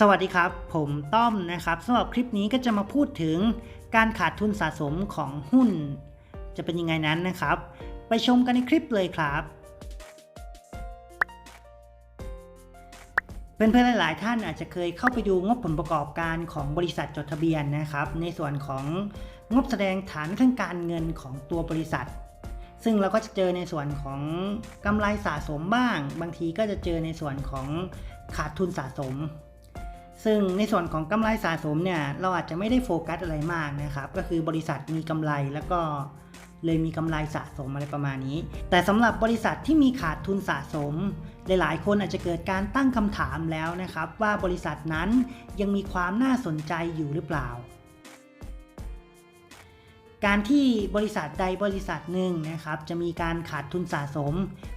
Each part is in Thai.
สวัสดีครับ ผมต้อมนะครับสำหรับคลิปนี้ก็จะมาพูดถึงการขาดทุนสะสมของหุ้น จะเป็นยังไงนั้นนะครับ ไปชมกันในคลิปเลยครับเพื่อนๆหลาย ๆ ท่านอาจจะเคยเข้าไปดูงบผลประกอบการของบริษัทจดทะเบียนนะครับ ในส่วนของงบแสดงฐานทางการเงินของตัวบริษัท ซึ่งเราก็จะเจอในส่วนของกำไรสะสมบ้าง บางทีก็จะเจอในส่วนของขาดทุนสะสม ซึ่งในส่วนของกำไรสะสมเนี่ยเราอาจจะไม่ได้โฟกัสอะไรมากนะครับ ก็คือบริษัทมีกำไรแล้วก็เลยมีกำไรสะสมอะไรประมาณนี้ แต่สำหรับบริษัทที่มีขาดทุนสะสม หลายๆ คนอาจจะเกิดการตั้งคำถามแล้วนะครับ ว่าบริษัทนั้นยังมีความน่าสนใจอยู่หรือเปล่า การที่บริษัทใดบริษัทหนึ่งนะครับ จะมีการขาดทุนสะสม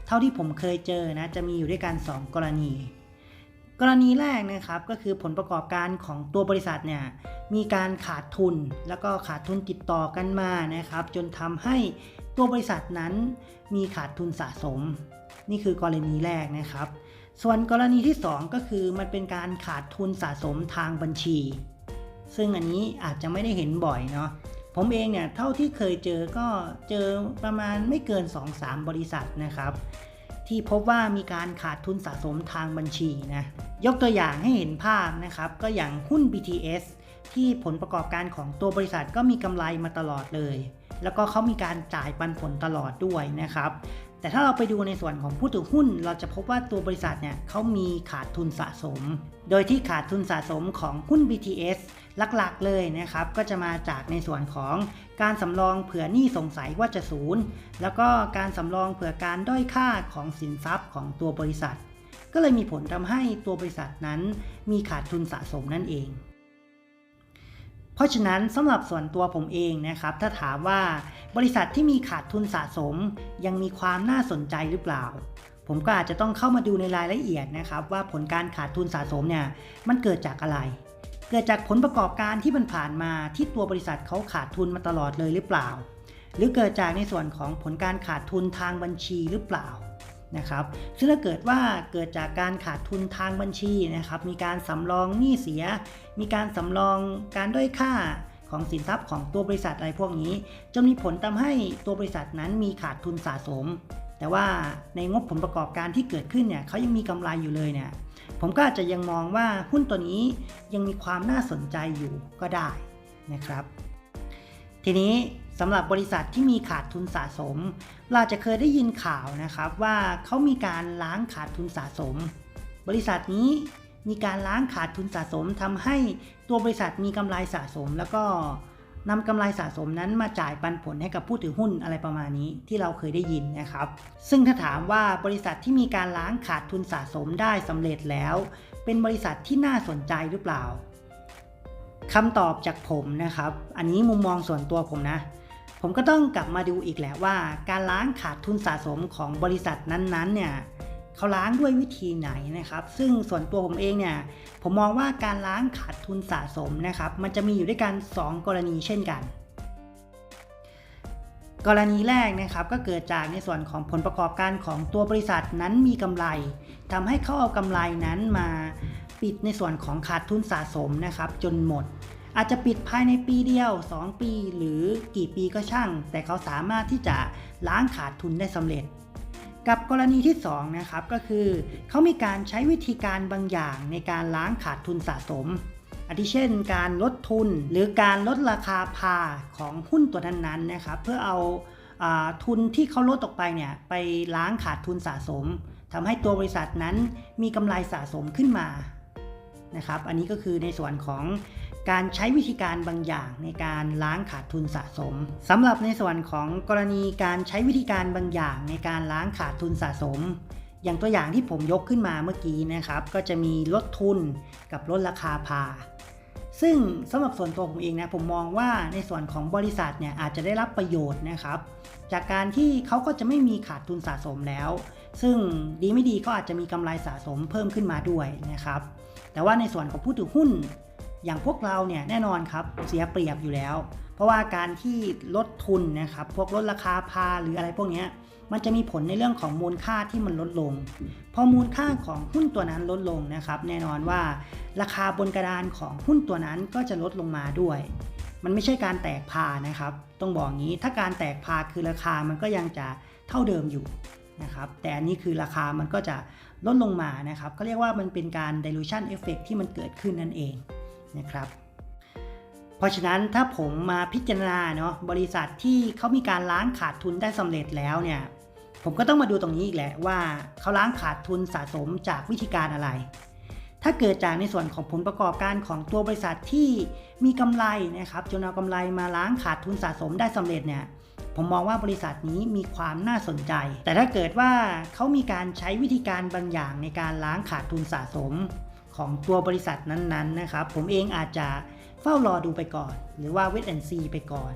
เท่าที่ผมเคยเจอนะจะมีอยู่ด้วยกัน 2 กรณี กรณีแรกนะครับก็คือผลประกอบการของตัวบริษัทเนี่ยมีการขาดทุนแล้วก็ขาดทุนติดต่อกันมานะครับ จนทำให้ตัวบริษัทนั้นมีขาดทุนสะสม นี่คือกรณีแรกนะครับ ส่วนกรณีที่ 2 ก็คือมันเป็นการขาดทุนสะสมทางบัญชี ซึ่งอันนี้อาจจะไม่ได้เห็นบ่อยเนาะผมเองเนี่ยเท่าที่เคยเจอก็เจอประมาณไม่เกิน 2-3 บริษัทนะครับ ที่พบว่ามีการขาดทุนสะสมทางบัญชีนะยกตัวอย่างให้เห็นภาพนะครับก็อย่างหุ้น BTS ที่ผลประกอบการของตัวบริษัทก็มีกำไรมาตลอดเลย แล้วก็เขามีการจ่ายปันผลตลอดด้วยนะครับ แต่ถ้าเราไปดูในส่วนของผู้ถือหุ้น เราจะพบว่าตัวบริษัทเนี่ยเขามีขาดทุนสะสม โดยที่ขาดทุนสะสมของหุ้น BTS หลักๆเลยนะครับ ก็จะมาจากในส่วนของการสำรองเผื่อหนี้สงสัยว่าจะศูนย์ แล้วก็การสำรองเผื่อการด้อยค่าของสินทรัพย์ของตัวบริษัท ก็เลยมีผลทำให้ตัวบริษัทนั้น มีขาดทุนสะสมนั่นเอง เพราะฉะนั้นสำหรับส่วนตัวผมเองนะครับ ถ้าถามว่าบริษัทที่มีขาดทุนสะสม ยังมีความน่าสนใจหรือเปล่า ผมก็อาจจะต้องเข้ามาดูในรายละเอียดนะครับ ว่าผลการขาดทุนสะสมเนี่ยมันเกิดจากอะไร เกิดจากผลประกอบการที่มันผ่านมาที่ตัวบริษัทเขาขาดทุนมาตลอดเลยหรือเปล่า หรือเกิดจากในส่วนของผลการขาดทุนทางบัญชีหรือเปล่า นะครับ ซึ่งถ้าเกิดว่าเกิดจากการขาดทุนทางบัญชีนะครับ มีการสำรองหนี้เสีย มีการสำรองการด้อยค่าของสินทรัพย์ของตัวบริษัทอะไรพวกนี้ จะมีผลทำให้ตัวบริษัทนั้นมีขาดทุนสะสม แต่ว่าในงบผลประกอบการที่เกิดขึ้นเนี่ยเขายังมีกำไรอยู่เลยเนี่ยผมก็อาจจะยังมองว่าหุ้นตัวนี้ยังมีความน่าสนใจอยู่ก็ได้นะครับ ทีนี้ สำหรับบริษัทที่มีขาดทุนสะสม เราจะเคยได้ยินข่าวนะครับว่าเขามีการล้างขาดทุนสะสม บริษัทนี้มีการล้างขาดทุนสะสมทำให้ตัวบริษัทมีกำไรสะสม แล้วก็นำกำไรสะสมนั้นมาจ่ายปันผลให้กับผู้ถือหุ้นอะไรประมาณนี้ที่เราเคยได้ยินนะครับ ซึ่งถ้าถามว่าบริษัทที่มีการล้างขาดทุนสะสมได้สำเร็จแล้ว เป็นบริษัทที่น่าสนใจหรือเปล่าคำตอบจากผมนะครับ อันนี้มุมมองส่วนตัวผมนะ ผมก็ต้องกลับมาดูอีกแหละว่า การล้างขาดทุนสะสมของบริษัทนั้นๆเนี่ยเขาล้างด้วยวิธีไหนนะครับ ซึ่งส่วนตัวผมเองเนี่ยผมมองว่าการล้างขาดทุนสะสมนะครับมันจะมีอยู่ด้วยกัน 2 กรณีเช่นกัน กรณีแรกนะครับก็เกิดจากในส่วนของผลประกอบการของตัวบริษัทนั้นมีกำไรทำให้เขาเอากำไรนั้นมาปิดในส่วนของขาดทุนสะสมนะครับ จนหมด อาจจะปิดภายในปีเดียว 2 ปีหรือกี่ปีก็ช่าง แต่เขาสามารถที่จะล้างขาดทุนได้สำเร็จ กับกรณีที่2นะครับก็คือ เขามีการใช้วิธีการบางอย่างในการล้างขาดทุนสะสมอาทิเช่น การลดทุนหรือการลดราคาพาของหุ้นตัวนั้นๆนะครับเพื่อเอาอาทุนที่เขาลดออกไปเนี่ยไปล้างขาดทุนสะสมทำให้ตัวบริษัทนั้นมีกำไรสะสมขึ้นมานะครับ อันนี้ก็คือในส่วนของ การใช้วิธีการบางอย่างในการล้างขาดทุนสะสมสำหรับในส่วนของกรณีการใช้วิธีการบางอย่างในการล้างขาดทุนสะสม อย่างตัวอย่างที่ผมยกขึ้นมาเมื่อกี้นะครับ ก็จะมีลดทุนกับลดราคาพาซึ่งสำหรับส่วนตัวผมเองนะผมมองว่าในส่วนของบริษัทเนี่ยอาจจะได้รับประโยชน์นะครับ จากการที่เขาก็จะไม่มีขาดทุนสะสมแล้ว ซึ่งดีไม่ดีก็อาจจะมีกำไรสะสมเพิ่มขึ้นมาด้วยนะครับ แต่ว่าในส่วนของผู้ถือหุ้น อย่างพวกเราเนี่ยแน่นอนครับเสียเปรียบอยู่แล้ว เพราะว่าการที่ลดทุนนะครับพวกลดราคาพาหรืออะไรพวกนี้มันจะมีผลในเรื่องของมูลค่าที่มันลดลง พอมูลค่าของหุ้นตัวนั้นลดลงนะครับแน่นอนว่า ราคาบนกระดานของหุ้นตัวนั้นก็จะลดลงมาด้วย มันไม่ใช่การแตกพานะครับ ต้องบอกงี้ถ้าการแตกพาคือราคามันก็ยังจะเท่าเดิมอยู่นะครับแต่อันนี้คือราคามันก็จะลดลงมานะครับก็เรียกว่ามันเป็นการ dilution effect ที่มันเกิดขึ้นนั่นเอง นะครับ เพราะฉะนั้นถ้าผมมาพิจารณาเนาะบริษัทที่เขามีการล้างขาดทุนได้สำเร็จแล้วเนี่ยผมก็ต้องมาดูตรงนี้อีกแหละว่าเขาล้างขาดทุนสะสมจากวิธีการอะไร ถ้าเกิดจากในส่วนของผลประกอบการของตัวบริษัทที่มีกำไรนะครับจนเอากำไรมาล้างขาดทุนสะสมได้สำเร็จเนี่ยผมมองว่าบริษัทนี้มีความน่าสนใจ แต่ถ้าเกิดว่าเขามีการใช้วิธีการบางอย่างในการล้างขาดทุนสะสม ของตัวบริษัทนั้นๆนะครับ ผมเองอาจจะเฝ้ารอดูไปก่อน หรือว่าเวทแอนซีไปก่อน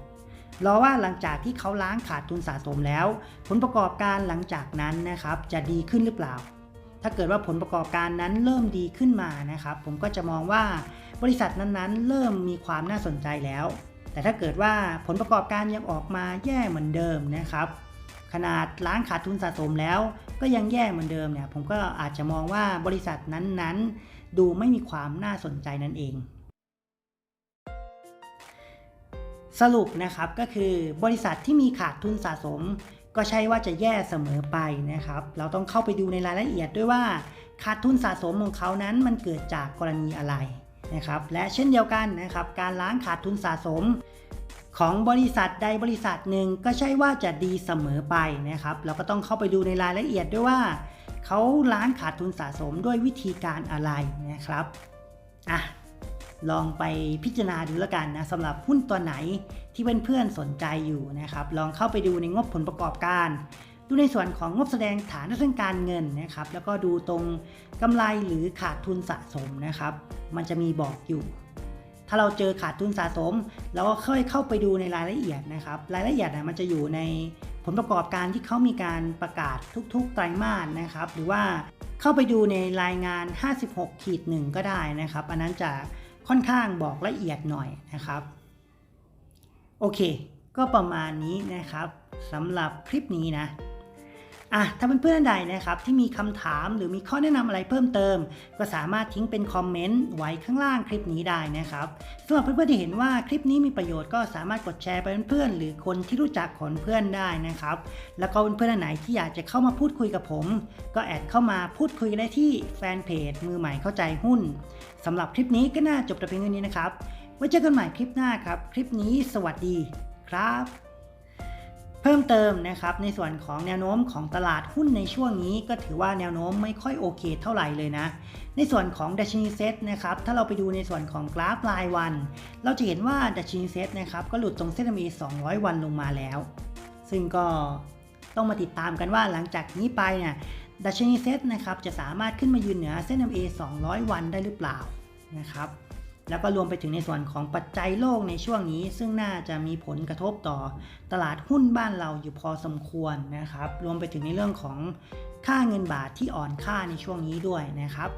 รอว่าหลังจากที่เขาล้างขาดทุนสะสมแล้ว ผลประกอบการหลังจากนั้นนะครับ จะดีขึ้นหรือเปล่า ถ้าเกิดว่าผลประกอบการนั้นเริ่มดีขึ้นมานะครับ ผมก็จะมองว่าบริษัทนั้นๆ เริ่มมีความน่าสนใจแล้ว แต่ถ้าเกิดว่าผลประกอบการยังออกมาแย่เหมือนเดิมนะครับ ขนาดล้างขาดทุนสะสมแล้ว ก็ยังแย่เหมือนเดิมเนี่ยผมก็อาจจะมองว่าบริษัทนั้นๆ ดูไม่มีความน่าสนใจนั่นเอง สรุปนะครับก็คือบริษัทที่มีขาดทุนสะสม ก็ใช่ว่าจะแย่เสมอไปนะครับ เราต้องเข้าไปดูในรายละเอียดด้วยว่า ขาดทุนสะสมของเขานั้นมันเกิดจากกรณีอะไรนะครับ และเช่นเดียวกันนะครับ การล้างขาดทุนสะสมของบริษัทใดบริษัทหนึ่งก็ใช่ว่าจะดีเสมอไปนะครับ เราก็ต้องเข้าไปดูในรายละเอียดด้วยว่า เขาล้างขาดทุนสะสมด้วยวิธีการอะไรนะครับอะลองไปพิจารณาดูแล้วกันนะสำหรับหุ้นตัวไหนที่เพื่อนๆสนใจอยู่นะครับ ลองเข้าไปดูในงบผลประกอบการ ดูในส่วนของงบแสดงฐานทางการเงินนะครับ แล้วก็ดูตรงกำไรหรือขาดทุนสะสมนะครับ มันจะมีบอกอยู่ ถ้าเราเจอขาดทุนสะสมเราก็ค่อยเข้าไปดูในรายละเอียดนะครับ รายละเอียดนะมันจะอยู่ใน ผลประกอบการที่เขามีการประกาศทุกๆ ไตรมาสนะครับ หรือว่าเข้าไปดูในรายงาน 56ขีดหนึ่งก็ได้นะครับ อันนั้นจะค่อนข้างบอกละเอียดหน่อยนะครับ โอเค ก็ประมาณนี้นะครับสำหรับคลิปนี้นะ อะถ้าเพื่อนๆใดนะครับที่มีคำถามหรือมีข้อแนะนำอะไรเพิ่มเติม ก็สามารถทิ้งเป็นคอมเมนต์ไว้ข้างล่างคลิปนี้ได้นะครับสำหรับเพื่อนๆที่เห็นว่าคลิปนี้มีประโยชน์ก็สามารถกดแชร์ไปเพื่อนๆหรือคนที่รู้จักของเพื่อนได้นะครับ แล้วก็เพื่อนๆไหนที่อยากจะเข้ามาพูดคุยกับผม ก็แอดเข้ามาพูดคุยได้ที่แฟนเพจมือใหม่เข้าใจหุ้นสำหรับคลิปนี้ก็น่าจบแต่เพียงเท่านี้นะครับไว้เจอกันใหม่คลิปหน้าครับ คลิปนี้สวัสดีครับ เพิ่มเติมนะครับในส่วนของแนวโน้มของตลาดหุ้นในช่วงนี้ก็ถือว่าแนวโน้มไม่ค่อยโอเคเท่าไหร่เลยนะ ในส่วนของดัชนีเซตนะครับถ้าเราไปดูในส่วนของกราฟรายวัน เราจะเห็นว่าดัชนีเซตนะครับก็หลุดตรงเส้น MA 200 วันลงมาแล้ว ซึ่งก็ต้องมาติดตามกันว่าหลังจากนี้ไปเนี่ยดัชนีเซตนะครับจะสามารถขึ้นมายืนเหนือเส้น MA 200 วันได้หรือเปล่านะครับ แล้วก็รวมไปถึงในส่วนของปัจจัยโลกในช่วงนี้ ซึ่งน่าจะมีผลกระทบต่อตลาดหุ้นบ้านเราอยู่พอสมควรนะครับ รวมไปถึงในเรื่องของค่าเงินบาทที่อ่อนค่าในช่วงนี้ด้วยนะครับ